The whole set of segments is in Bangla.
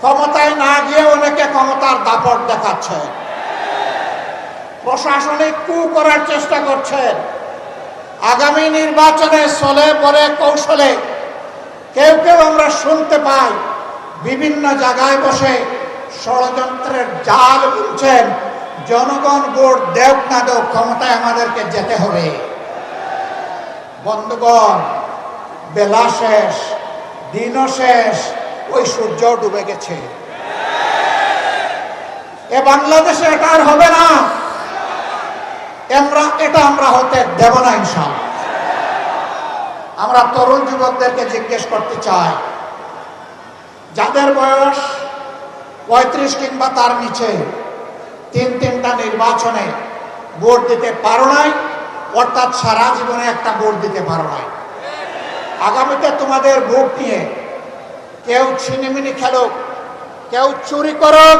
ক্ষমতায় না গিয়ে অনেকে ক্ষমতার দাপট দেখাচ্ছে প্রশাসনিক কু করার চেষ্টা করছেন। আগামী নির্বাচনে চলে বলে কৌশলে কেউ কেউ আমরা শুনতে পাই, বিভিন্ন জায়গায় বসে ষড়যন্ত্রের জাল বুনছেন। জনগণ ভোট দেব না দেব ক্ষমতায় আমাদেরকে যেতে হবে। বন্ধুগণ, বেলা শেষ, দিনও শেষ ওই সূর্য ডুবে গেছে। এ বাংলাদেশে এটা আর হবে না। আমরা, এটা আমরা হতে দেব না ইনশাল আমরা তরুণ যুবকদেরকে জিজ্ঞেস করতে চাই, যাদের বয়স পঁয়ত্রিশ কিংবা তার নিচে, তিন তিনটা নির্বাচনে ভোট দিতে পারো নাই, অর্থাৎ সারা জীবনে একটা ভোট দিতে পারো নাই। আগামীতে তোমাদের ভোট নিয়ে কেউ ছিনিমিনি খেলুক, কেউ চুরি করুক,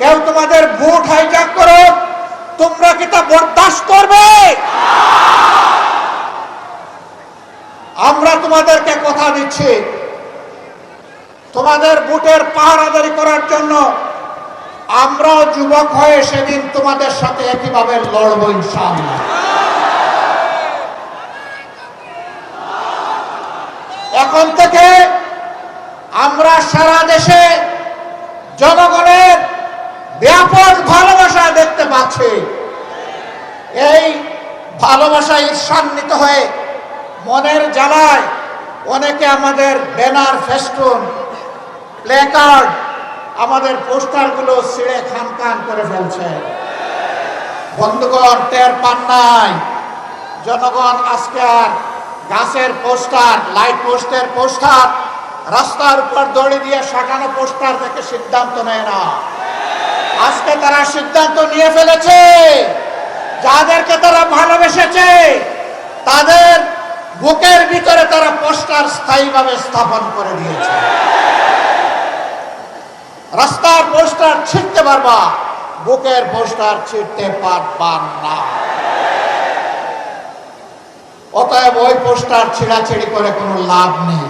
কেউ তোমাদের ভোট হাইজাক করুক, তোমরা কি তা বরদাস্ত করবে? আমরা তোমাদেরকে কথা দিচ্ছি, তোমাদের ভোটের পাহারাদারি করার জন্য আমরাও যুবক হয়ে সেদিন তোমাদের সাথে একইভাবে লড়বো ইনশাআল্লাহ। এখন থেকে আমরা সারা দেশে জনগণের ব্যাপক ভালোবাসা দেখতে পাচ্ছি। এই ভালোবাসায় ঈর্ষান্বিত হয়ে মনের জ্বালায় অনেকে আমাদের ব্যানার, ফেস্টুন প্লেকার্ড আমাদের পোস্টারগুলো ছিঁড়ে খান খান করে ফেলছে। বন্ধুগণ, টের পান নাই। জনগণ আজকে আর গাছের পোস্টার, লাইট পোস্টের পোস্টার রাস্তার উপর দড়ি দিয়ে সাঁটানো পোস্টার থেকে সিদ্ধান্ত নেয় না। আজকে তারা সিদ্ধান্ত নিয়ে ফেলেছে। যাদেরকে তারা ভালোবেসেছে, তাদের বুকের ভিতরে তারা পোস্টার স্থায়ীভাবে স্থাপন করে দিয়েছে। রাস্তার পোস্টার ছিঁড়তে পারবা, বুকের পোস্টার ছিঁড়তে পারবা না। অতএব ওই পোস্টার ছিঁড়াছিড়ি করে কোনো লাভ নেই।